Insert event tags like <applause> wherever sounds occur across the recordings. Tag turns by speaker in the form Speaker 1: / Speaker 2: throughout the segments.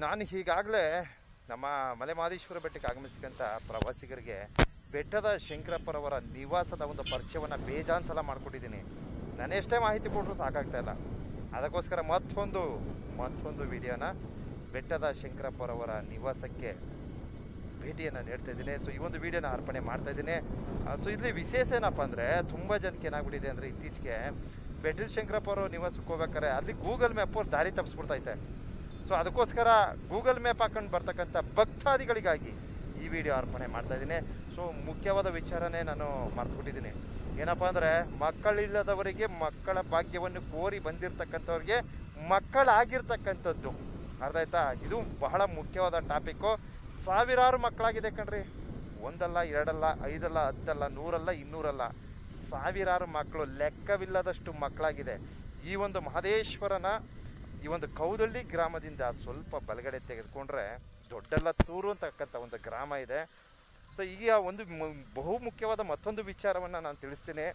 Speaker 1: ನಾನು ಈಗಾಗಲೇ ನಮ್ಮ ಮಲೆ ಮಹದೇಶ್ವರ ಬೆಟ್ಟಕ್ಕೆ ಆಗಮಿಸ್ತಕ್ಕಂಥ ಪ್ರವಾಸಿಗರಿಗೆ ಬೆಟ್ಟದ ಶಂಕರಪ್ಪರವರ ನಿವಾಸದ ಒಂದು ಪರಿಚಯವನ್ನು ಬೇಜಾನ್ ಸಲ ಮಾಡಿಕೊಟ್ಟಿದ್ದೀನಿ ನಾನೆಷ್ಟೇ ಮಾಹಿತಿ ಕೊಟ್ಟರು ಸಾಕಾಗ್ತಾ ಇಲ್ಲ. ಅದಕ್ಕೋಸ್ಕರ ಮತ್ತೊಂದು ಮತ್ತೊಂದು ವಿಡಿಯೋನ ಬೆಟ್ಟದ ಶಂಕರಪ್ಪರವರ ನಿವಾಸಕ್ಕೆ ಭೇಟಿಯನ್ನು ನೀಡ್ತಾ ಇದ್ದೀನಿ. ಸೊ ಈ ಒಂದು ವಿಡಿಯೋನ ಅರ್ಪಣೆ ಮಾಡ್ತಾ ಇದ್ದೀನಿ. ಸೊ ಇಲ್ಲಿ ವಿಶೇಷ ಏನಪ್ಪ ಅಂದರೆ ತುಂಬ ಜನಕ್ಕೆ ಏನಾಗ್ಬಿಟ್ಟಿದೆ ಅಂದರೆ ಇತ್ತೀಚೆಗೆ ಬೆಟ್ಟದ ಶಂಕರಪ್ಪ ಅವರು ನಿವಾಸಕ್ಕೆ ಹೋಗ್ಬೇಕಾರೆ ಅಲ್ಲಿ ಗೂಗಲ್ ಮ್ಯಾಪ್ ಅವ್ರು ದಾರಿ ತಪ್ಪಿಸ್ಬಿಡ್ತೈತೆ ಸೊ ಅದಕ್ಕೋಸ್ಕರ ಗೂಗಲ್ ಮ್ಯಾಪ್ ಹಾಕೊಂಡು ಬರ್ತಕ್ಕಂಥ ಭಕ್ತಾದಿಗಳಿಗಾಗಿ ಈ ವಿಡಿಯೋ ಅರ್ಪಣೆ ಮಾಡ್ತಾ ಇದ್ದೀನಿ. ಸೊ ಮುಖ್ಯವಾದ ವಿಚಾರನೇ ನಾನು ಮರ್ತುಬಿಟ್ಟಿದ್ದೀನಿ. ಏನಪ್ಪ ಅಂದರೆ, ಮಕ್ಕಳಿಲ್ಲದವರಿಗೆ ಮಕ್ಕಳ ಭಾಗ್ಯವನ್ನು ಕೋರಿ ಬಂದಿರತಕ್ಕಂಥವ್ರಿಗೆ ಮಕ್ಕಳಾಗಿರ್ತಕ್ಕಂಥದ್ದು. ಅರ್ಥ ಆಯ್ತಾ? ಇದು ಬಹಳ ಮುಖ್ಯವಾದ ಟಾಪಿಕ್ಕು. ಸಾವಿರಾರು ಮಕ್ಕಳಾಗಿದೆ ಕಣ್ರಿ. ಒಂದಲ್ಲ, ಎರಡಲ್ಲ, ಐದಲ್ಲ, ಹತ್ತಲ್ಲ, ನೂರಲ್ಲ, ಇನ್ನೂರಲ್ಲ. ಸಾವಿರಾರು ಮಕ್ಕಳು ಲೆಕ್ಕವಿಲ್ಲದಷ್ಟು ಮಕ್ಕಳಾಗಿದೆ. ಈ ಒಂದು ಮಹದೇಶ್ವರನ ಈ ಒಂದು ಕೌದಳ್ಳಿ ಗ್ರಾಮದಿಂದ ಸ್ವಲ್ಪ ಬಲಗಡೆ ತೆಗೆದುಕೊಂಡ್ರೆ ದೊಡ್ಡಲತ್ತೂರು ಅಂತಕ್ಕಂಥ ಒಂದು ಗ್ರಾಮ ಇದೆ. ಸೊ ಈಗ ಒಂದು ಬಹು ಮುಖ್ಯವಾದ ಮತ್ತೊಂದು ವಿಚಾರವನ್ನು ನಾನು ತಿಳಿಸ್ತೀನಿ.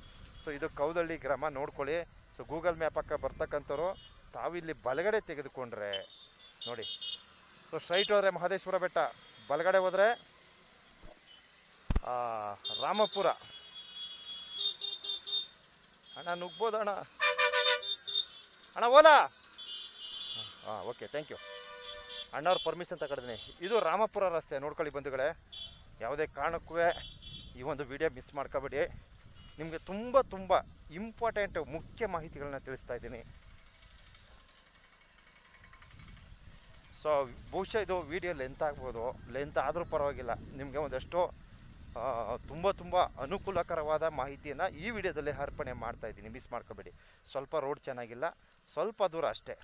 Speaker 1: ಸೊ ಇದು ಕೌದಳ್ಳಿ ಗ್ರಾಮ, ನೋಡ್ಕೊಳ್ಳಿ. ಸೊ ಗೂಗಲ್ ಮ್ಯಾಪ್ ಅಕ್ಕ ಬರ್ತಕ್ಕಂಥವ್ರು, ತಾವಿಲ್ಲಿ ಬಲಗಡೆ ತೆಗೆದುಕೊಂಡ್ರೆ, ನೋಡಿ. ಸೊ ಸ್ಟ್ರೈಟ್ ಹೋದರೆ ಮಹದೇಶ್ವರ ಬೆಟ್ಟ, ಬಲಗಡೆ ಹೋದ್ರೆ ರಾಮಪುರ. ಅಣ್ಣ ನುಗ್ಬೋದು ಅಣ್ಣ ಅಣ್ಣ, ಓಲಾ? ಹಾಂ ಓಕೆ ಥ್ಯಾಂಕ್ ಯು ಅಣ್ಣವ್ರ ಪರ್ಮಿಷನ್ ತಗೊಂಡಿದ್ದೀನಿ. ಇದು ರಾಮಪುರ ರಸ್ತೆ, ನೋಡ್ಕೊಳ್ಳಿ ಬಂಧುಗಳೇ. ಯಾವುದೇ ಕಾರಣಕ್ಕೂ ಈ ಒಂದು ವಿಡಿಯೋ ಮಿಸ್ ಮಾಡ್ಕೋಬೇಡಿ. ನಿಮಗೆ ತುಂಬ ತುಂಬ ಇಂಪಾರ್ಟೆಂಟ್ ಮುಖ್ಯ ಮಾಹಿತಿಗಳನ್ನ ತಿಳಿಸ್ತಾ ಇದ್ದೀನಿ. ಸೊ ಬಹುಶಃ ಇದು ವಿಡಿಯೋ ಲೆಂತ್ ಆಗ್ಬೋದು. ಲೆಂತ್ ಆದರೂ ಪರವಾಗಿಲ್ಲ. ನಿಮಗೆ ಒಂದಷ್ಟು ತುಂಬ ತುಂಬ ಅನುಕೂಲಕರವಾದ ಮಾಹಿತಿಯನ್ನು ಈ ವಿಡಿಯೋದಲ್ಲಿ ಅರ್ಪಣೆ ಮಾಡ್ತಾ ಇದ್ದೀನಿ. ಮಿಸ್ ಮಾಡ್ಕೋಬೇಡಿ. ಸ್ವಲ್ಪ ರೋಡ್ ಚೆನ್ನಾಗಿಲ್ಲ. ಸ್ವಲ್ಪ ದೂರ ಅಷ್ಟೇ.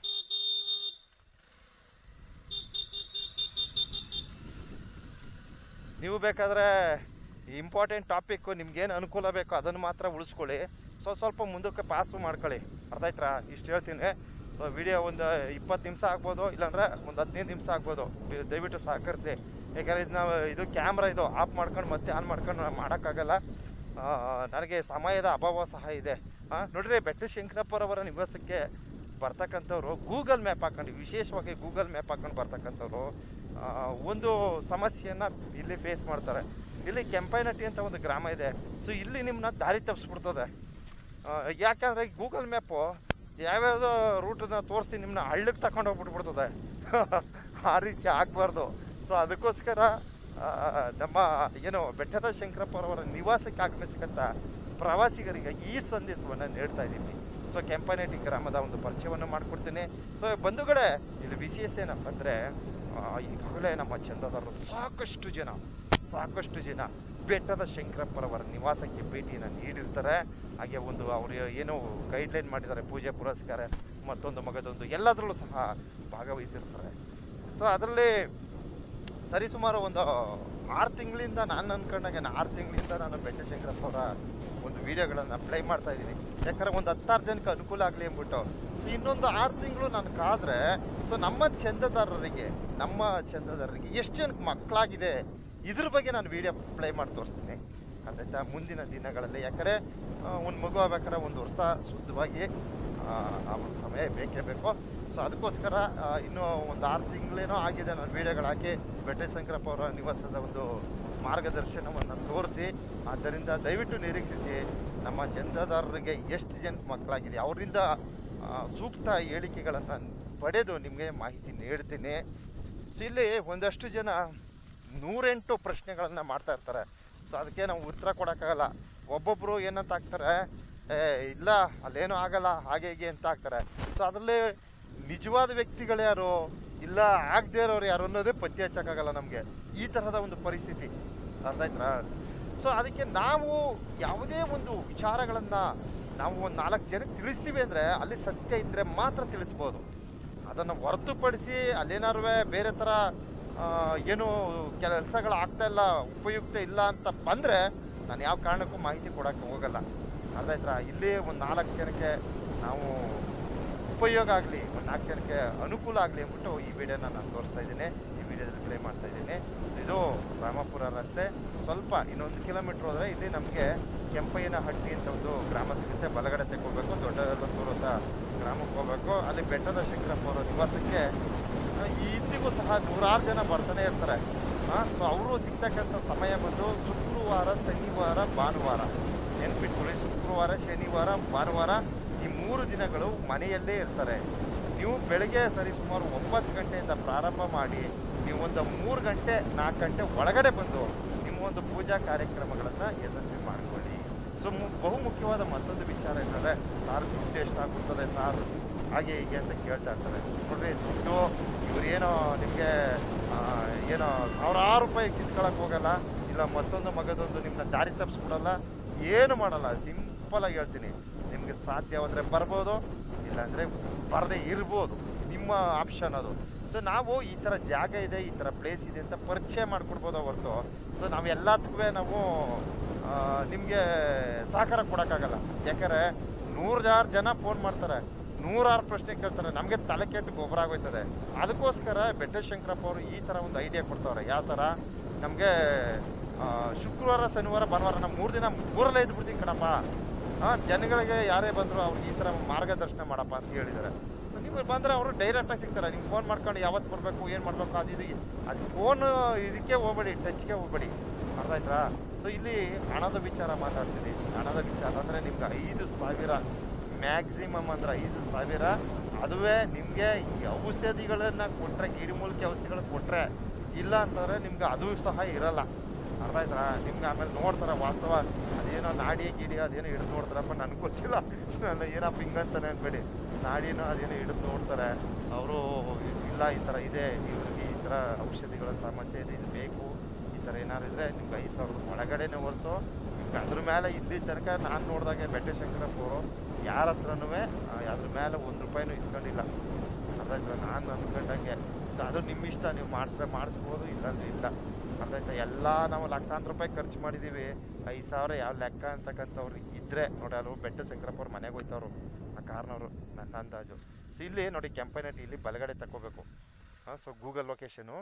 Speaker 1: ನೀವು ಬೇಕಾದರೆ ಇಂಪಾರ್ಟೆಂಟ್ ಟಾಪಿಕ್ಕು ನಿಮ್ಗೇನು ಅನುಕೂಲ ಬೇಕೋ ಅದನ್ನು ಮಾತ್ರ ಉಳಿಸ್ಕೊಳ್ಳಿ. ಸೊ ಸ್ವಲ್ಪ ಮುಂದಕ್ಕೆ ಪಾಸು ಮಾಡ್ಕೊಳ್ಳಿ. ಅರ್ಥ ಆಯ್ತಾ? ಇಷ್ಟು ಹೇಳ್ತೀನಿ. ಸೊ ವಿಡಿಯೋ ಒಂದು ಇಪ್ಪತ್ತು ನಿಮಿಷ ಆಗ್ಬೋದು, ಇಲ್ಲಾಂದ್ರೆ ಒಂದು ಹದಿನೈದು ನಿಮಿಷ ಆಗ್ಬೋದು. ದಯವಿಟ್ಟು ಸಹಕರಿಸಿ. ಯಾಕಂದರೆ ಇದು ನಾವು, ಇದು ಕ್ಯಾಮ್ರಾ ಇದು ಆಫ್ ಮಾಡ್ಕೊಂಡು ಮತ್ತೆ ಆನ್ ಮಾಡ್ಕೊಂಡು ಮಾಡೋಕ್ಕಾಗಲ್ಲ. ನನಗೆ ಸಮಯದ ಅಭಾವ ಸಹ ಇದೆ. ಹಾಂ ನೋಡಿರಿ, ಬೆಟ್ಟ ಶಂಕರಪ್ಪರವರ ನಿವಾಸಕ್ಕೆ ಬರ್ತಕ್ಕಂಥವ್ರು ಗೂಗಲ್ ಮ್ಯಾಪ್ ಹಾಕೊಂಡು, ವಿಶೇಷವಾಗಿ ಗೂಗಲ್ ಮ್ಯಾಪ್ ಹಾಕೊಂಡು ಬರ್ತಕ್ಕಂಥವ್ರು ಒಂದು ಸಮಸ್ಯೆಯನ್ನು ಇಲ್ಲಿ ಫೇಸ್ ಮಾಡ್ತಾರೆ. ಇಲ್ಲಿ ಕೆಂಪೈನಟ್ಟಿ ಅಂತ ಒಂದು ಗ್ರಾಮ ಇದೆ. ಸೊ ಇಲ್ಲಿ ನಿಮ್ಮನ್ನ ದಾರಿ ತಪ್ಪಿಸ್ಬಿಡ್ತದೆ ಯಾಕಂದರೆ ಗೂಗಲ್ ಮ್ಯಾಪು ಯಾವ್ಯಾವುದೋ ರೂಟನ್ನ ತೋರಿಸಿ ನಿಮ್ಮನ್ನ ಹಳ್ಳಕ್ಕೆ ತಗೊಂಡು ಹೋಗ್ಬಿಟ್ಬಿಡ್ತದೆ. <laughs> ಆ ರೀತಿ ಆಗಬಾರ್ದು. ಸೊ ಅದಕ್ಕೋಸ್ಕರ ನಮ್ಮ ಏನು ಬೆಟ್ಟದ ಶಂಕರಪ್ಪರವರ ನಿವಾಸಕ್ಕೆ ಆಗಮಿಸಕ್ಕಂಥ ಪ್ರವಾಸಿಗರಿಗೆ ಈ ಸಂದೇಶವನ್ನು ನೀಡ್ತಾ ಇದ್ದೀನಿ. ಸೊ ಕೆಂಪನೇಟಿ ಗ್ರಾಮದ ಒಂದು ಪರಿಚಯವನ್ನು ಮಾಡಿಕೊಡ್ತೀನಿ. ಸೊ ಬಂಧುಗಳೇ ಇಲ್ಲಿ ವಿಶೇಷ ಏನಪ್ಪ ಅಂದರೆ ಈಗಾಗಲೇ ನಮ್ಮ ಚಂದದಾರರು ಸಾಕಷ್ಟು ಜನ ಸಾಕಷ್ಟು ಜನ ಬೆಟ್ಟದ ಶಂಕರಪ್ಪರವರ ನಿವಾಸಕ್ಕೆ ಭೇಟಿಯನ್ನು ನೀಡಿರ್ತಾರೆ. ಹಾಗೆ ಒಂದು ಅವರು ಏನು ಗೈಡ್ಲೈನ್ ಮಾಡಿದ್ದಾರೆ, ಪೂಜೆ ಪುರಸ್ಕಾರ, ಮತ್ತೊಂದು ಮಗದೊಂದು, ಎಲ್ಲದರಲ್ಲೂ ಸಹ ಭಾಗವಹಿಸಿರ್ತಾರೆ. ಸೊ ಅದರಲ್ಲಿ ಸರಿಸುಮಾರು ಒಂದು ಆರು ತಿಂಗಳಿಂದ ನಾನು ಅನ್ಕೊಂಡಾಗೆ ಆರು ತಿಂಗಳಿಂದ ನಾನು ಬೆಟ್ಟ ಶಂಕರಪ್ಪ ಅವರ ಒಂದು ವಿಡಿಯೋಗಳನ್ನು ಪ್ಲೇ ಮಾಡ್ತಾ ಇದ್ದೀನಿ. ಯಾಕಂದ್ರೆ ಒಂದು ಹತ್ತಾರು ಜನಕ್ಕೆ ಅನುಕೂಲ ಆಗಲಿ ಅಂದ್ಬಿಟ್ಟು. ಸೊ ಇನ್ನೊಂದು ಆರು ತಿಂಗಳು ನಾನು ಕಾದ್ರೆ ಸೊ ನಮ್ಮ ಚಂದದಾರರಿಗೆ ನಮ್ಮ ಚಂದದಾರರಿಗೆ ಎಷ್ಟು ಜನಕ್ಕೆ ಮಕ್ಕಳಾಗಿದೆ ಇದ್ರ ಬಗ್ಗೆ ನಾನು ವೀಡಿಯೋ ಪ್ಲೇ ಮಾಡಿ ತೋರಿಸ್ತೀನಿ. ಅದಾಯ್ತಾ ಮುಂದಿನ ದಿನಗಳಲ್ಲಿ. ಯಾಕಂದರೆ ಒಂದು ಮಗು ಆಗ್ಬೇಕಾದ್ರೆ ಒಂದು ವರ್ಷ ಶುದ್ಧವಾಗಿ ಆ, ಒಂದು ಸಮಯ ಬೇಕೇ ಬೇಕು. ಸೊ ಅದಕ್ಕೋಸ್ಕರ ಇನ್ನೂ ಒಂದು ಆರು ತಿಂಗಳೇನೋ ಆಗಿದೆ ನಾನು ವಿಡಿಯೋಗಳು ಹಾಕಿ ಬೆಟ್ಟೆ ಶಂಕರಪ್ಪ ಅವರ ನಿವಾಸದ ಒಂದು ಮಾರ್ಗದರ್ಶನವನ್ನು ತೋರಿಸಿ ಆದ್ದರಿಂದ ದಯವಿಟ್ಟು ನಿರೀಕ್ಷಿಸಿ ನಮ್ಮ ಚಂದದಾರರಿಗೆ ಎಷ್ಟು ಜನ ಮಕ್ಕಳಾಗಿದೆ ಅವರಿಂದ ಸೂಕ್ತ ಹೇಳಿಕೆಗಳನ್ನು ಪಡೆದು ನಿಮಗೆ ಮಾಹಿತಿ ನೀಡ್ತೀನಿ. ಸೊ ಇಲ್ಲಿ ಒಂದಷ್ಟು ಜನ ನೂರೆಂಟು ಪ್ರಶ್ನೆಗಳನ್ನು ಮಾಡ್ತಾ ಇರ್ತಾರೆ. ಸೊ ಅದಕ್ಕೆ ನಾವು ಉತ್ತರ ಕೊಡೋಕ್ಕಾಗಲ್ಲ. ಒಬ್ಬೊಬ್ಬರು ಏನಂತ ಹಾಕ್ತಾರೆ ಏ, ಇಲ್ಲ, ಅಲ್ಲೇನೂ ಆಗಲ್ಲ, ಹಾಗೆ ಹೀಗೆ ಅಂತ ಆಗ್ತಾರೆ. ಸೊ ಅದರಲ್ಲಿ ನಿಜವಾದ ವ್ಯಕ್ತಿಗಳು ಯಾರು? ಇಲ್ಲ, ಆಗದೇ ಇರೋರು ಯಾರು ಅನ್ನೋದೇ ಪತ್ತೆ ಹಚ್ಚಕ್ಕಾಗಲ್ಲ ನಮಗೆ. ಈ ತರಹದ ಒಂದು ಪರಿಸ್ಥಿತಿ. ಅರ್ಥ ಆಯ್ತಾ ಸೊ ಅದಕ್ಕೆ ನಾವು ಯಾವುದೇ ಒಂದು ವಿಚಾರಗಳನ್ನು ನಾವು ಒಂದು ನಾಲ್ಕು ಜನಕ್ಕೆ ತಿಳಿಸ್ತೀವಿ ಅಂದರೆ ಅಲ್ಲಿ ಸತ್ಯ ಇದ್ದರೆ ಮಾತ್ರ ತಿಳಿಸ್ಬೋದು. ಅದನ್ನು ಹೊರತುಪಡಿಸಿ ಅಲ್ಲೇನಾರು ಬೇರೆ ಥರ ಏನು ಕೆಲಸಗಳು ಆಗ್ತಾ ಇಲ್ಲ, ಉಪಯುಕ್ತ ಇಲ್ಲ ಅಂತ ಬಂದರೆ ನಾನು ಯಾವ ಕಾರಣಕ್ಕೂ ಮಾಹಿತಿ ಕೊಡೋಕ್ಕೆ ಹೋಗಲ್ಲ. ಅರ್ಧಾಯ್ತಾ ಇಲ್ಲಿ ಒಂದು ನಾಲ್ಕು ಜನಕ್ಕೆ ನಾವು ಉಪಯೋಗ ಆಗಲಿ, ಒಂದು ನಾಲ್ಕು ಜನಕ್ಕೆ ಅನುಕೂಲ ಆಗಲಿ ಅಂದ್ಬಿಟ್ಟು ಈ ವಿಡಿಯೋನ ನಾನು ತೋರಿಸ್ತಾ ಇದ್ದೀನಿ. ಈ ವಿಡಿಯೋದಲ್ಲಿ ಪ್ಲೇ ಮಾಡ್ತಾ ಇದ್ದೀನಿ. ಸೊ ಇದು ರಾಮಪುರ ರಸ್ತೆ. ಸ್ವಲ್ಪ ಇನ್ನೊಂದು ಕಿಲೋಮೀಟ್ರ್ ಹೋದರೆ ಇಲ್ಲಿ ನಮಗೆ ಕೆಂಪಯ್ಯನ ಹಟ್ಟಿ ಅಂತ ಒಂದು ಗ್ರಾಮ ಸಿಗುತ್ತೆ. ಬಲಗಡೆ ತೆಗೋಬೇಕು ದೊಡ್ಡದಲ್ಲೂರು ಅಂತ ಗ್ರಾಮಕ್ಕೆ ಹೋಗ್ಬೇಕು. ಅಲ್ಲಿ ಬೆಟ್ಟದ ಶಂಕರಪ್ಪ ಅವರ ನಿವಾಸಕ್ಕೆ ಇಂದಿಗೂ ಸಹ ನೂರಾರು ಜನ ಬರ್ತಾನೆ ಇರ್ತಾರೆ. ಸೊ ಅವರು ಸಿಗ್ತಕ್ಕಂಥ ಸಮಯ ಬಂದು ಶುಕ್ರವಾರ, ಶನಿವಾರ, ಭಾನುವಾರ. ನೆನ್ಪಿಟ್ಕೊಳ್ಳಿ ಶುಕ್ರವಾರ, ಶನಿವಾರ, ಭಾನುವಾರ ಈ ಮೂರು ದಿನಗಳು ಮನೆಯಲ್ಲೇ ಇರ್ತಾರೆ. ನೀವು ಬೆಳಗ್ಗೆ ಸರಿ ಸುಮಾರು ಒಂಬತ್ತು ಗಂಟೆಯಿಂದ ಪ್ರಾರಂಭ ಮಾಡಿ ನೀವು ಒಂದು ಮೂರು ಗಂಟೆ, ನಾಲ್ಕು ಗಂಟೆ ಒಳಗಡೆ ಬಂದು ನಿಮ್ಮ ಒಂದು ಪೂಜಾ ಕಾರ್ಯಕ್ರಮಗಳನ್ನು ಯಶಸ್ವಿ ಮಾಡಿಕೊಳ್ಳಿ. ಸೊ ಬಹು ಮುಖ್ಯವಾದ ಮತ್ತೊಂದು ವಿಚಾರ ಏನಂದರೆ, ಸಾರ್ ದುಡ್ಡು ಎಷ್ಟಾಗುತ್ತದೆ ಸಾರ್? ಹಾಗೆ ಹೀಗೆ ಅಂತ ಕೇಳ್ತಾ ಇರ್ತಾರೆ. ನೋಡ್ರಿ, ದುಡ್ಡು ಇವರೇನೋ ನಿಮಗೆ ಏನೋ ಸಾವಿರಾರು ರೂಪಾಯಿ ಕಿತ್ಕೊಳಕ್ ಹೋಗಲ್ಲ, ಇಲ್ಲ ಮತ್ತೊಂದು ಮಗದೊಂದು ನಿಮ್ಮನ್ನ ದಾರಿ ತಪ್ಪಿಸ್ಬಿಡಲ್ಲ ಏನು ಮಾಡಲ್ಲ ಸಿಂಪಲ್ ಆಗಿ ಹೇಳ್ತೀನಿ. ನಿಮಗೆ ಸಾಧ್ಯವಾದರೆ ಬರ್ಬೋದು, ಇಲ್ಲಾಂದರೆ ಬರದೇ ಇರ್ಬೋದು. ನಿಮ್ಮ ಆಪ್ಷನ್ ಅದು. ಸೊ ನಾವು ಈ ಥರ ಜಾಗ ಇದೆ, ಈ ಥರ ಪ್ಲೇಸ್ ಇದೆ ಅಂತ ಪರಿಚಯ ಮಾಡಿಕೊಡ್ಬೋದು ಹೊರತು ಸೊ ನಾವು ಎಲ್ಲದಕ್ಕೂ ನಾವು ನಿಮಗೆ ಸಹಕಾರ ಕೊಡೋಕ್ಕಾಗಲ್ಲ. ಯಾಕಂದರೆ ನೂರಾರು ಜನ ಫೋನ್ ಮಾಡ್ತಾರೆ, ನೂರಾರು ಪ್ರಶ್ನೆ ಕೇಳ್ತಾರೆ, ನಮಗೆ ತಲೆ ಕೆಟ್ಟು ಗೊಬ್ಬರ ಆಗೋಯ್ತದೆ. ಅದಕ್ಕೋಸ್ಕರ ಬೆಟ್ಟ ಶಂಕರಪ್ಪ ಅವರು ಈ ಥರ ಒಂದು ಐಡಿಯಾ ಕೊಡ್ತಾವ್ರೆ. ಯಾವ ಥರ ನಮಗೆ ಶುಕ್ರವಾರ, ಶನಿವಾರ, ಭಾನುವಾರ ನಮ್ಮ ಮೂರು ದಿನ ಮೂರಲ್ಲೇ ಇದ್ಬಿಡ್ತೀನಿ ಕಣಪ್ಪ. ಹಾಂ ಜನಗಳಿಗೆ ಯಾರೇ ಬಂದರೂ ಅವ್ರಿಗೆ ಈ ಥರ ಮಾರ್ಗದರ್ಶನ ಮಾಡಪ್ಪ ಅಂತ ಹೇಳಿದ್ದಾರೆ ಸೊ ನೀವು ಬಂದರೆ ಅವರು ಡೈರೆಕ್ಟಾಗಿ ಸಿಗ್ತಾರೆ. ನೀವು ಫೋನ್ ಮಾಡ್ಕೊಂಡು ಯಾವತ್ತು ಬರಬೇಕು, ಏನು ಮಾಡಬೇಕು, ಅದು ಇದು ಅದು ಫೋನ್ ಇದಕ್ಕೆ ಹೋಗ್ಬೇಡಿ, ಟಚ್ಗೆ ಹೋಗ್ಬೇಡಿ. ಅರ್ಥ ಆಯ್ತಾ? ಸೊ ಇಲ್ಲಿ ಹಣದ ವಿಚಾರ ಮಾತಾಡ್ತೀನಿ. ಹಣದ ವಿಚಾರ ಅಂದರೆ ನಿಮ್ಗೆ ಐದು ಸಾವಿರ ಮ್ಯಾಕ್ಸಿಮಮ್ ಅಂದ್ರೆ ಐದು ಸಾವಿರ. ಅದುವೇ ನಿಮಗೆ ಈ ಔಷಧಿಗಳನ್ನು ಕೊಟ್ಟರೆ ಗಿಡಮೂಲಿಕೆ ಔಷಧಿಗಳು ಕೊಟ್ಟರೆ ಇಲ್ಲ ಅಂತಂದರೆ ನಿಮ್ಗೆ ಅದು ಸಹ ಇರಲ್ಲ. ಅರ್ಥ ಆಯ್ತಾ? ನಿಮ್ಗೆ ಆಮೇಲೆ ನೋಡ್ತಾರೆ ವಾಸ್ತವ. ಅದೇನೋ ನಾಡಿ ಗಿಡಿ ಅದೇನೋ ಹಿಡಿದು ನೋಡ್ತಾರಪ್ಪ, ನನಗೆ ಗೊತ್ತಿಲ್ಲ. ನಾನು ಏನಪ್ಪ ಹಿಂಗಂತಾನೆ ಅನ್ಬೇಡಿ. ನಾಡಿನೋ ಅದೇನೋ ಹಿಡಿದು ನೋಡ್ತಾರೆ. ಅವರು ಇಲ್ಲ, ಈ ಥರ ಇದೆ. ಇವ್ರಿಗೆ ಈ ಥರ ಔಷಧಿಗಳ ಸಮಸ್ಯೆ ಇದೆ, ಇದು ಬೇಕು. ಈ ಥರ ಏನಾದ್ರು ಇದ್ದರೆ ನಿಮ್ಗೆ ಐದು ಸಾವಿರದ ಒಳಗಡೆನೇ ಹೊರತು. ನಿಮ್ಗೆ ಅದ್ರ ಮೇಲೆ ಇದ್ದಿದ್ದ ತನಕ ನಾನು ನೋಡಿದಾಗೆ ಬೆಟ್ಟ ಶಂಕರಪ್ಪ ಅವರು ಯಾರ ಹತ್ರನೂ ಅದ್ರ ಮೇಲೆ ಒಂದು ರೂಪಾಯಿನೂ ಇಸ್ಕೊಂಡಿಲ್ಲ. ಅದಾಯ್ತು ನಾನು ಅಂದ್ಕೊಂಡಂಗೆ ಸೊ, ಅದು ನಿಮ್ಮ ಇಷ್ಟ, ನೀವು ಮಾಡಿಸ್ರೆ, ಮಾಡಿಸ್ಬೋದು, ಇಲ್ಲಾಂದ್ರೆ ಇಲ್ಲ. ಅರ್ಧಾಯ್ತಾ ಎಲ್ಲ ನಾವು ಲಕ್ಷಾಂತರ ರೂಪಾಯಿ ಖರ್ಚು ಮಾಡಿದ್ದೀವಿ ಐದು ಸಾವಿರ ಯಾವ ಲೆಕ್ಕ ಅಂತಕ್ಕಂಥವ್ರು ಇದ್ದರೆ ನೋಡಿ ಅಲ್ಲಿ ಬೆಟ್ಟ ಶಂಕರಪ್ಪ ಅವ್ರು ಮನೆಗೆ ಹೋಯ್ತವ್ರು. ಆ ಕಾರ್ನವರು ನನ್ನ ಅಂದಾಜು. ಸೊ ಇಲ್ಲಿ ನೋಡಿ ಕೆಂಪೈನಟ್ಟಿ ಇಲ್ಲಿ ಬಲಗಡೆ ತಗೋಬೇಕು ಹಾಂ ಸೊ ಗೂಗಲ್ ಲೊಕೇಶನು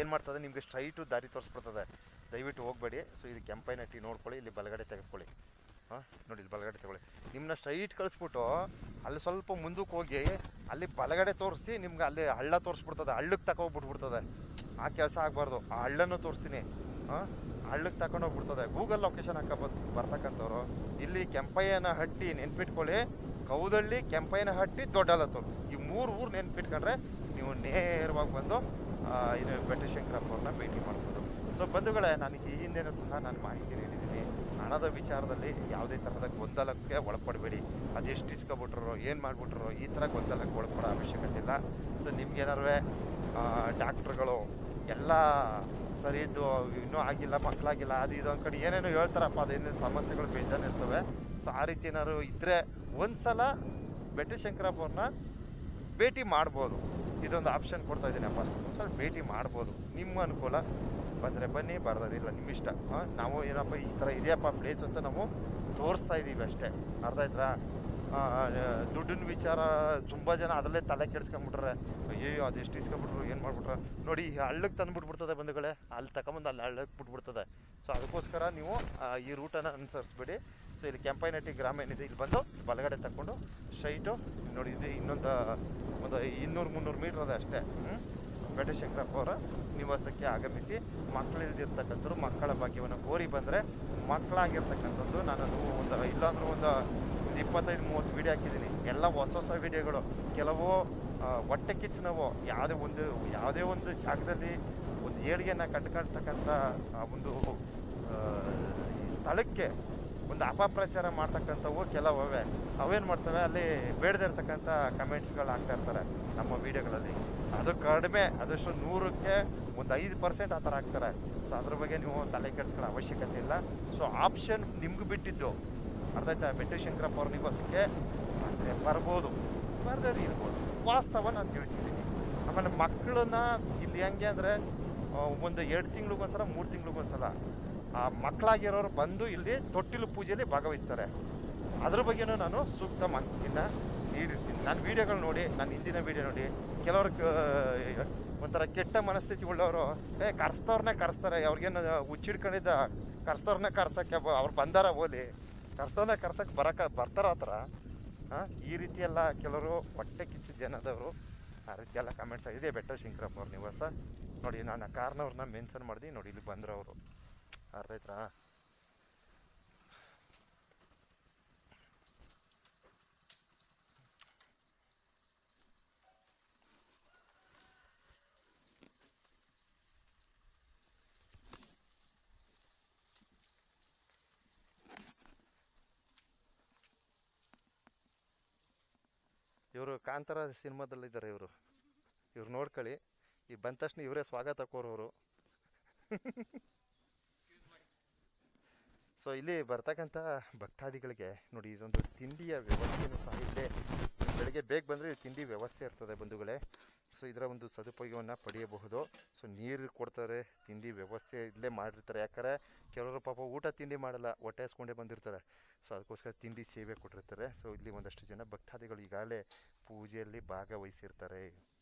Speaker 1: ಏನು ಮಾಡ್ತದೆ? ನಿಮಗೆ ಸ್ಟ್ರೈಟು ದಾರಿ ತೋರಿಸ್ಬಿಡ್ತದೆ. ದಯವಿಟ್ಟು ಹೋಗಬೇಡಿ. ಸೊ ಇದು ಕೆಂಪೈನಟ್ಟಿ ನೋಡ್ಕೊಳ್ಳಿ, ಇಲ್ಲಿ ಬಲಗಡೆ ತೆಗೆದುಕೊಳ್ಳಿ. ಹಾಂ? ನೋಡಿ ಇಲ್ಲಿ ಬಲಗಡೆ ತಗೊಳ್ಳಿ. ನಿಮ್ಮನ್ನ ಸ್ಟ್ರೈಟ್ ಕಳಿಸ್ಬಿಟ್ಟು ಅಲ್ಲಿ ಸ್ವಲ್ಪ ಮುಂದಕ್ಕೆ ಹೋಗಿ ಅಲ್ಲಿ ಬಲಗಡೆ ತೋರಿಸಿ ನಿಮ್ಗೆ ಅಲ್ಲಿ ಹಳ್ಳ ತೋರಿಸ್ಬಿಡ್ತದೆ ಹಳ್ಳಕ್ಕೆ ತಗೊಂಡ್ಬಿಟ್ಬಿಡ್ತದೆ ಆ ಕೆಲಸ ಆಗಬಾರ್ದು. ಆ ಹಳ್ಳನ್ನು ತೋರಿಸ್ತೀನಿ. ಹಾಂ? ಹಳ್ಳಕ್ಕೆ ತಗೊಂಡು ಹೋಗ್ಬಿಡ್ತದೆ. ಗೂಗಲ್ ಲೊಕೇಶನ್ ಹಾಕ ಬರ್ತಕ್ಕಂಥವ್ರು. ಇಲ್ಲಿ ಕೆಂಪಯ್ಯನ ಹಟ್ಟಿ ನೆನ್ಪಿಟ್ಕೊಳ್ಳಿ. ಕೌದಳ್ಳಿ, ಕೆಂಪಯ್ಯನ ಹಟ್ಟಿ, ದೊಡ್ಡಲತ್ತೂರು. ಈ ಮೂರು ಊರು ನೆನ್ಪಿಟ್ಕೊಂಡ್ರೆ ನೀವು ನೇರವಾಗಿ ಬಂದು ಇದು ಬೆಟ್ಟಶಂಕರಪ್ಪ ಅವ್ರನ್ನ ಭೇಟಿ ಮಾಡ್ಬೋದು. ಸೊ ಬಂಧುಗಳೇ ನನಗೆ ಈ ಹಿಂದೆನೂ ಸಹ ನಾನು ಮಾಹಿತಿ ನೀಡಿದ್ದೀನಿ. ಹಣದ ವಿಚಾರದಲ್ಲಿ ಯಾವುದೇ ಥರದ ಗೊಂದಲಕ್ಕೆ ಒಳಪಡಬೇಡಿ. ಅದೆಷ್ಟು ಇಸ್ಕೊಬಿಟ್ರು ಏನು ಮಾಡಿಬಿಟ್ರು ಈ ಥರ ಗೊಂದಲಕ್ಕೆ ಒಳಪಡೋ ಅವಶ್ಯಕತೆ ಇಲ್ಲ. ಸೊ ನಿಮ್ಗೇನಾರು ಡಾಕ್ಟ್ರುಗಳು ಎಲ್ಲ ಸರಿ ಇದ್ದು ಇನ್ನೂ ಆಗಿಲ್ಲ ಮಕ್ಕಳಾಗಿಲ್ಲ ಅದು ಇದು ಅಂದ್ಕೊಂಡು ಏನೇನೋ ಹೇಳ್ತಾರಪ್ಪ ಅದೇನು ಸಮಸ್ಯೆಗಳು ಬೇಜಾನ್ ಇರ್ತವೆ ಸೊ ಆ ರೀತಿ ಏನಾದ್ರು ಇದ್ದರೆ ಒಂದ್ಸಲ ಸಲ ಶಂಕರಪ್ಪ ಅವ್ರನ್ನ ಭೇಟಿ ಮಾಡ್ಬೋದು. ಇದೊಂದು ಆಪ್ಷನ್ ಕೊಡ್ತಾ ಇದ್ದೀನಿ ಅಪ್ಪ. ಒಂದ್ಸಲ ಭೇಟಿ ಮಾಡ್ಬೋದು. ನಿಮ್ಮ ಅನುಕೂಲ. ಬಂದರೆ ಬನ್ನಿ ಬರ್ದಾರೆ ಇಲ್ಲ ನಿಮ್ಮ ಇಷ್ಟ. ನಾವು ಏನಪ್ಪ, ಈ ಥರ ಇದೆಯಪ್ಪ ಪ್ಲೇಸ್ ಅಂತ ನಾವು ತೋರಿಸ್ತಾ ಇದ್ದೀವಿ ಅಷ್ಟೇ. ಅರ್ಥ ಆಯ್ತಾ? ದುಡ್ಡಿನ ವಿಚಾರ ತುಂಬ ಜನ ಅದರಲ್ಲೇ ತಲೆ ಕೆಡ್ಸ್ಕೊಂಬಿಟ್ರೆ ಅಯ್ಯೋ ಅದೆಷ್ಟು ಇಸ್ಕೊಂಬಿಟ್ರು ಏನು ಮಾಡ್ಬಿಟ್ರು? ನೋಡಿ, ಈ ಹಳ್ಳಕ್ಕೆ ತಂದುಬಿಟ್ಬಿಡ್ತದೆ ಬಂಧುಗಳೇ. ಅಲ್ಲಿ ತಗೊಂಬಂದು ಅಲ್ಲಿ ಹಳ್ಳಕ್ಕೆ ಬಿಟ್ಬಿಡ್ತದೆ. ಸೊ ಅದಕ್ಕೋಸ್ಕರ ನೀವು ಈ ರೂಟನ್ನು ಅನುಸರಿಸ್ಬೇಡಿ. ಸೊ ಇಲ್ಲಿ ಕೆಂಪೈನಟ್ಟಿ ಗ್ರಾಮ ಏನಿದೆ, ಇಲ್ಲಿ ಬಂದು ಬಲಗಡೆ ತಗೊಂಡು ಸ್ಟ್ರೈಟು ನೋಡಿ, ಇದು ಇನ್ನೊಂದು, ಒಂದು ಇನ್ನೂರು ಮುನ್ನೂರು ಮೀಟ್ರ್ ಅದೇ ಅಷ್ಟೇ. ಹ್ಞೂ ಬೆಟ್ಟಶಂಕರಪ್ಪ ಅವರ ನಿವಾಸಕ್ಕೆ ಆಗಮಿಸಿ ಮಕ್ಕಳಿಲ್ದಿರ್ತಕ್ಕಂಥವ್ರು ಮಕ್ಕಳ ಭಾಗ್ಯವನ್ನು ಕೋರಿ ಬಂದರೆ ಮಕ್ಕಳಾಗಿರ್ತಕ್ಕಂಥದ್ದು ನಾನು ಒಂದು ಇಲ್ಲಾಂದ್ರೂ ಒಂದು ಒಂದು ಇಪ್ಪತ್ತೈದು, ಮೂವತ್ತು ವಿಡಿಯೋ ಹಾಕಿದ್ದೀನಿ. ಎಲ್ಲ ಹೊಸ ಹೊಸ ವೀಡಿಯೋಗಳು ಕೆಲವು ಹೊಟ್ಟೆ ಕಿಚ್ಚನವು ಯಾವುದೇ ಒಂದು ಯಾವುದೇ ಒಂದು ಜಾಗದಲ್ಲಿ ಒಂದು ಏಳಿಗೆಯನ್ನು ಕಂಡುಕೊಳ್ತಕ್ಕಂಥ ಆ, ಒಂದು ಸ್ಥಳಕ್ಕೆ ಒಂದು ಅಪಪ್ರಚಾರ ಮಾಡ್ತಕ್ಕಂಥವು ಕೆಲವೇ ಅವೇನು ಮಾಡ್ತವೆ? ಅಲ್ಲಿ ಬೇಡದೇ ಇರ್ತಕ್ಕಂಥ ಕಮೆಂಟ್ಸ್ಗಳು ಹಾಕ್ತಾ ಇರ್ತಾರೆ ನಮ್ಮ ವಿಡಿಯೋಗಳಲ್ಲಿ ಅದು ಕಡಿಮೆ ಅದಷ್ಟು ನೂರಕ್ಕೆ ಒಂದು ಐದು ಪರ್ಸೆಂಟ್ ಆ ಥರ ಹಾಕ್ತಾರೆ. ಸೊ ಅದ್ರ ಬಗ್ಗೆ ನೀವು ತಲೆ ಕೆಡಿಸ್ಕೊಳ್ಳೋ ಅವಶ್ಯಕತೆ ಇಲ್ಲ. ಸೊ ಆಪ್ಷನ್ ನಿಮ್ಗೆ ಬಿಟ್ಟಿದ್ದು. ಅರ್ಥ ಆಯ್ತಾ? ಬೆಟ್ಟು ಶಂಕರಪ್ಪ ಅವ್ರ ನಿವಾಸಕ್ಕೆ ಅಂದರೆ ಬರ್ಬೋದು. ಬರ್ದೇ ಇರ್ಬೋದು. ವಾಸ್ತವ ನಾನು ತಿಳಿಸಿದ್ದೀನಿ. ಆಮೇಲೆ ಮಕ್ಕಳನ್ನ ಇಲ್ಲಿ ಹೆಂಗೆ ಅಂದರೆ ಒಂದು ಎರಡು ತಿಂಗ್ಳಿಗೊಂದ್ಸಲ, ಮೂರು ತಿಂಗ್ಳಿಗೊಂದ್ಸಲ ಆ ಮಕ್ಕಳಾಗಿರೋರು ಬಂದು ಇಲ್ಲಿ ತೊಟ್ಟಿಲು ಪೂಜೆಯಲ್ಲಿ ಭಾಗವಹಿಸ್ತಾರೆ. ಅದ್ರ ಬಗ್ಗೆನೂ ನಾನು ಸೂಕ್ತ ಮಾಹಿತಿನ ನೀಡಿರ್ತೀನಿ ನಾನು ವೀಡಿಯೋಗಳು ನೋಡಿ, ನಾನು ಹಿಂದಿನ ವೀಡಿಯೋ ನೋಡಿ, ಕೆಲವರು ಒಂಥರ ಕೆಟ್ಟ ಮನಸ್ಥಿತಿ ಉಳ್ಳವರು, ಏ ಕರೆಸ್ತವ್ರನ್ನೇ ಕರೆಸ್ತಾರೆ. ಅವ್ರಿಗೇನು ಹುಚ್ಚಿಡ್ಕೊಂಡಿದ್ದ ಕರೆಸ್ತವ್ರನ್ನೇ ಕರ್ಸಕ್ಕೆ ಅವ್ರು ಬಂದಾರ ಓಲಿ ಕರೆಸ್ತವ್ರನ್ನೇ ಕರ್ಸಕ್ಕೆ ಬರಕ, ಬರ್ತಾರ ಆ ಥರ ಈ ರೀತಿ ಎಲ್ಲ ಕೆಲವರು ಹೊಟ್ಟೆ ಕಿಚ್ಚು ಜನದವರು, ಆ ರೀತಿ ಎಲ್ಲ ಕಮೆಂಟ್ಸ್ ಇದೆ. ಬೆಟ್ಟ ಶಂಕರಪ್ಪ ಅವ್ರ ನಿವಾಸ. ನೋಡಿ, ನಾನು ಆ ಕಾರ್ನವ್ರನ್ನ ಮೆನ್ಷನ್ ಮಾಡಿದೆ, ನೋಡಿ, ಇಲ್ಲಿ ಬಂದ್ರು ಅವರು. ಅರ್ಥ ಆಯ್ತಾ? ಇವರು ಕಾಂತಾರ ಸಿನಿಮಾದಲ್ಲಿದ್ದಾರೆ ಇವರು. ಇವ್ರು ನೋಡ್ಕೊಳ್ಳಿ. ಈಗ ಬಂದ ತಕ್ಷಣ ಇವರೇ ಸ್ವಾಗತ ಕೋರೋರು. ಸೊ ಇಲ್ಲಿ ಬರ್ತಕ್ಕಂಥ ಭಕ್ತಾದಿಗಳಿಗೆ ನೋಡಿ, ಇದೊಂದು ತಿಂಡಿಯ ವ್ಯವಸ್ಥೆನೂ ಸಹ ಇಲ್ಲೇ ಬೆಳಗ್ಗೆ ಬೇಗ ಬಂದರೆ ತಿಂಡಿ ವ್ಯವಸ್ಥೆ ಇರ್ತದೆ ಬಂಧುಗಳೇ. ಸೊ, ಇದರ ಒಂದು ಸದುಪಯೋಗವನ್ನು ಪಡೆಯಬಹುದು. ಸೊ, ನೀರು ಕೊಡ್ತಾರೆ, ತಿಂಡಿ ವ್ಯವಸ್ಥೆ ಇಲ್ಲೇ ಮಾಡಿರ್ತಾರೆ. ಯಾಕಂದರೆ, ಕೆಲವರು ಪಾಪ ಊಟ ತಿಂಡಿ ಮಾಡಲ್ಲ, ಹೊಟ್ಟೆ ಹಸ್ಕೊಂಡೇ ಬಂದಿರ್ತಾರೆ. ಸೊ, ಅದಕ್ಕೋಸ್ಕರ ತಿಂಡಿ ಸೇವೆ ಕೊಟ್ಟಿರ್ತಾರೆ. ಸೊ, ಇಲ್ಲಿ ಒಂದಷ್ಟು ಜನ ಭಕ್ತಾದಿಗಳು ಈಗಾಗಲೇ ಪೂಜೆಯಲ್ಲಿ ಭಾಗವಹಿಸಿರ್ತಾರೆ.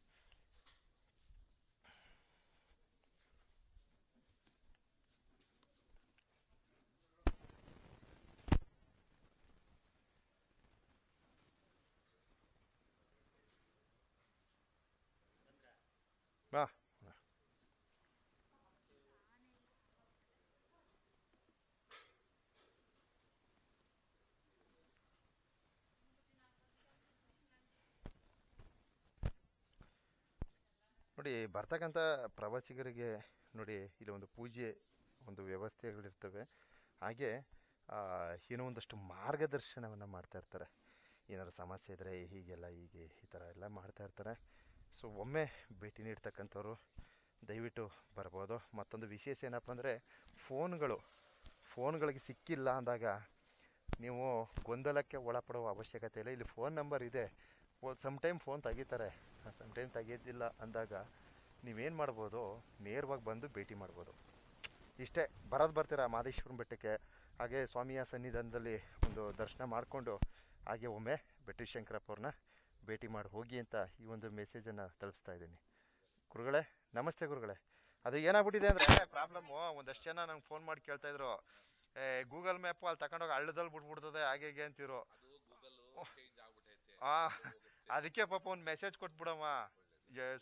Speaker 1: ನೋಡಿ, ಬರ್ತಕ್ಕಂಥ ಪ್ರವಾಸಿಗರಿಗೆ ನೋಡಿ, ಇಲ್ಲಿ ಒಂದು ಪೂಜೆ, ಒಂದು ವ್ಯವಸ್ಥೆಗಳಿರ್ತವೆ. ಹಾಗೆ ಏನೋ ಒಂದಷ್ಟು ಮಾರ್ಗದರ್ಶನವನ್ನು ಮಾಡ್ತಾ ಇರ್ತಾರೆ. ಏನಾದ್ರು ಸಮಸ್ಯೆ ಇದ್ದರೆ ಹೀಗೆಲ್ಲ, ಹೀಗೆ ಈ ಥರ ಎಲ್ಲ ಮಾಡ್ತಾ ಇರ್ತಾರೆ. ಸೊ ಒಮ್ಮೆ ಭೇಟಿ ನೀಡ್ತಕ್ಕಂಥವ್ರು ದಯವಿಟ್ಟು ಬರ್ಬೋದು. ಮತ್ತೊಂದು ವಿಶೇಷ ಏನಪ್ಪ ಅಂದರೆ, ಫೋನ್ಗಳು, ಫೋನ್ಗಳಿಗೆ ಸಿಕ್ಕಿಲ್ಲ ಅಂದಾಗ ನೀವು ಗೊಂದಲಕ್ಕೆ ಒಳಪಡುವ ಅವಶ್ಯಕತೆ ಇಲ್ಲ. ಇಲ್ಲಿ ಫೋನ್ ನಂಬರ್ ಇದೆ. ಸಮ್ ಟೈಮ್ ಫೋನ್ ತೆಗಿತಾರೆ. ಸಮ್ ಟೈಮ್ ತೆಗಿಯೋದಿಲ್ಲ ಅಂದಾಗ ನೀವೇನು ಮಾಡ್ಬೋದು? ನೇರವಾಗಿ ಬಂದು ಭೇಟಿ ಮಾಡ್ಬೋದು. ಇಷ್ಟೇ ಬರೋದು ಬರ್ತೀರಾ ಮಾದೇಶ್ವರನ ಬೆಟ್ಟಕ್ಕೆ? ಹಾಗೆ ಸ್ವಾಮಿಯ ಸನ್ನಿಧಾನದಲ್ಲಿ ಒಂದು ದರ್ಶನ ಮಾಡಿಕೊಂಡು ಹಾಗೆ ಒಮ್ಮೆ ಬೆಟ್ಟಿ ಶಂಕರಪ್ಪವ್ರನ್ನ ಭೇಟಿ ಮಾಡಿ ಹೋಗಿ ಅಂತ ಈ ಒಂದು ಮೆಸೇಜನ್ನು ತಲುಪಿಸ್ತಾ ಇದ್ದೀನಿ. ಗುರುಗಳೇ ನಮಸ್ತೆ ಗುರುಗಳೇ. ಅದು ಏನಾಗ್ಬಿಟ್ಟಿದೆ ಅಂದರೆ ಪ್ರಾಬ್ಲಮ್ಮು ಒಂದಷ್ಟು ಜನ ನಂಗೆ ಫೋನ್ ಮಾಡಿ ಕೇಳ್ತಾ ಇದ್ರು. ಏ ಗೂಗಲ್ ಮ್ಯಾಪು ಅಲ್ಲಿ ತಗೊಂಡೋಗಿ ಹಳ್ಳದಲ್ಲಿ ಬಿಟ್ಬಿಡ್ತದೆ ಹಾಗೆ ಹೀಗೆ ಅಂತಿರು ಆ ಅದಕ್ಕೆ ಪಾಪ ಒಂದು ಮೆಸೇಜ್ ಕೊಟ್ಬಿಡಮ್ಮ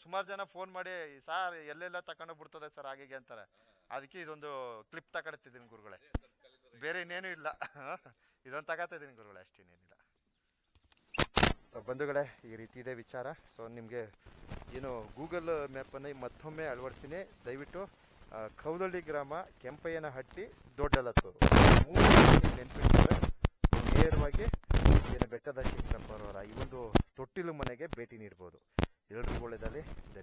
Speaker 1: ಸುಮಾರು ಜನ ಫೋನ್ ಮಾಡಿ, ಸಾರ್, ಎಲ್ಲೆಲ್ಲ ತಗೊಂಡೋಗಿ ಬಿಡ್ತದೆ ಸರ್ ಹಾಗೆ ಅಂತಾರೆ. ಅದಕ್ಕೆ ಇದೊಂದು ಕ್ಲಿಪ್ ತಗೊಳ್ತಿದ್ದೀನಿ ಗುರುಗಳೇ. ಬೇರೆ ಇನ್ನೇನು ಇಲ್ಲ. <laughs> ಇದೊಂದು ತಗೋತಾ ಇದ್ದೀನಿ ಗುರುಗಳೇ ಅಷ್ಟೇನೇನಿಲ್ಲ ಸೊ ಬಂಧುಗಳೇ, ಈ ರೀತಿ ಇದೆ ವಿಚಾರ. ಸೊ ನಿಮಗೆ ಏನು ಗೂಗಲ್ ಮ್ಯಾಪನ್ನು ಮತ್ತೊಮ್ಮೆ ಅಳವಡಿಸ್ತೀನಿ. ದಯವಿಟ್ಟು ಕೌದಳ್ಳಿ ಗ್ರಾಮ, ಕೆಂಪಯ್ಯನಹಟ್ಟಿ, ದೊಡ್ಡಲತ್ತೂರು. ಮೂರು ನೆನಪಿಟ್ಕೊಂಡ್ರೆ ನೇರವಾಗಿ ಏನು ಬೆಟ್ಟದ ಬರೋರ ಈ ಒಂದು ತೊಟ್ಟಿಲು ಮನೆಗೆ ಭೇಟಿ ನೀಡ್ಬೋದು. ಎಲ್ರಿಗೂ ಒಳ್ಳೆಯದಲ್ಲಿ ಧನ್ಯ